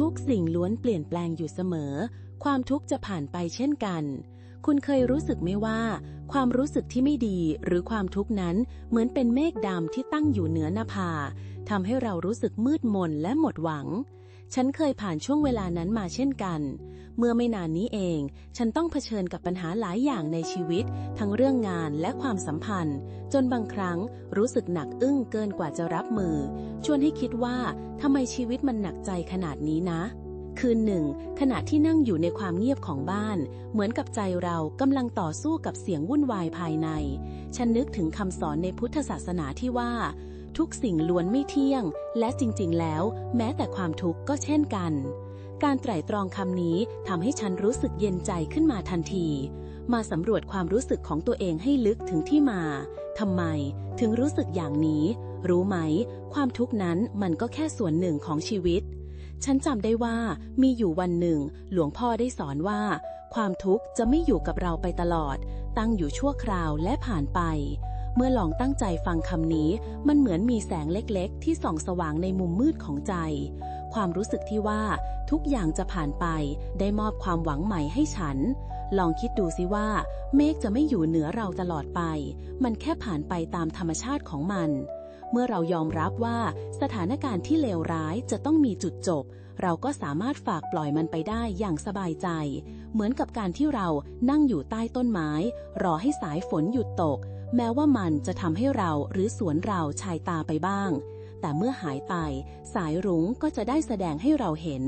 ทุกสิ่งล้วนเปลี่ยนแปลงอยู่เสมอ ความทุกข์จะผ่านไปเช่นกัน คุณเคยรู้สึกไหมว่า ความรู้สึกที่ไม่ดีหรือความทุกข์นั้นเหมือนเป็นเมฆดำที่ตั้งอยู่เหนือหน้าผาทำให้เรารู้สึกมืดมนและหมดหวัง ฉันเคยผ่านช่วงเวลานั้นมาเช่นกัน เมื่อไม่นานนี้เอง ฉันต้องเผชิญกับปัญหาหลายอย่างในชีวิต ทั้งเรื่องงานและความสัมพันธ์ จนบางครั้งรู้สึกหนักอึ้งเกินกว่าจะรับมือ ชวนให้คิดว่าทำไมชีวิตมันหนักใจขนาดนี้นะ คืนหนึ่ง ขณะที่นั่งอยู่ในความเงียบของบ้าน เหมือนกับใจเรากำลังต่อสู้กับเสียงวุ่นวายภายใน ฉันนึกถึงคำสอนในพุทธศาสนาที่ว่า ทุกสิ่งล้วนไม่เที่ยง และจริง ๆ แล้ว แม้แต่ความทุกข์ก็เช่นกัน การไตร่ตรองคำนี้ทำให้ฉันรู้สึกเย็นใจขึ้นมาทันที มาสำรวจความรู้สึกของตัวเองให้ลึกถึงที่มาทำไม ถึงรู้สึกอย่างนี้ รู้ไหม ความทุกข์นั้นมันก็แค่ส่วนหนึ่งของชีวิต ฉันจำได้ว่ามีอยู่วันหนึ่ง หลวงพ่อได้สอนว่า ความทุกข์จะไม่อยู่กับเราไปตลอด ตั้งอยู่ชั่วคราวและผ่านไป มื่อลองตั้งใจฟังคำนี้ มันเหมือนมีแสงเล็กๆ ที่ส่องสว่างในมุมมืดของใจ ความรู้สึกที่ว่าทุกอย่างจะผ่านไป ได้มอบความหวังใหม่ให้ฉัน ลองคิดดูสิว่า เมฆจะไม่อยู่เหนือเราตลอดไป มันแค่ผ่านไปตามธรรมชาติของมัน เมื่อเรายอมรับว่าสถานการณ์ที่เลวร้ายจะต้องมีจุดจบ เราก็สามารถฝากปล่อยมันไปได้อย่างสบายใจ เหมือนกับการที่เรานั่งอยู่ใต้ต้นไม้ รอให้สายฝนหยุดตก แม้ว่ามันจะทำให้เราหรือสวนเราชายตาไปบ้าง แต่เมื่อหายไป สายรุ้งก็จะได้แสดงให้เราเห็น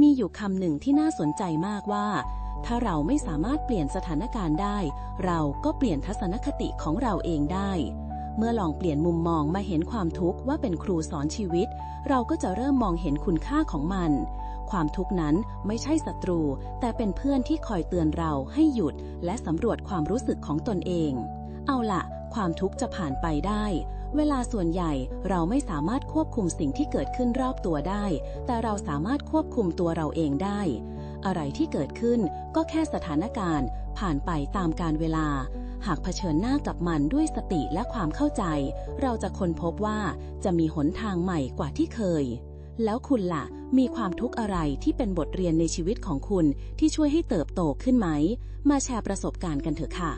มีอยู่คำหนึ่งที่น่าสนใจมากว่า ถ้าเราไม่สามารถเปลี่ยนสถานการณ์ได้ เราก็เปลี่ยนทัศนคติของเราเองได้ เมื่อลองเปลี่ยนมุมมองมาเห็นความทุกข์ว่าเป็นครูสอนชีวิต เราก็จะเริ่มมองเห็นคุณค่าของมันความทุกข์นั้นไม่ใช่ศัตรู แต่เป็นเพื่อนที่คอยเตือนเราให้หยุดและสำรวจความรู้สึกของตนเอง เอาละความทุกข์จะผ่านไปได้ เวลาส่วนใหญ่เราไม่สามารถควบคุมสิ่งที่เกิดขึ้นรอบตัวได้ แต่เราสามารถควบคุมตัวเราเองได้ อะไรที่เกิดขึ้นก็แค่สถานการณ์ ผ่านไปตามการเวลา หากเผชิญหน้ากับมันด้วยสติและความเข้าใจ เราจะค้นพบว่าจะมีหนทางใหม่กว่าที่เคย แล้วคุณล่ะ มีความทุกข์อะไรที่เป็นบทเรียนในชีวิตของคุณที่ช่วยให้เติบโตขึ้นไหม มาแชร์ประสบการณ์กันเถอะค่ะ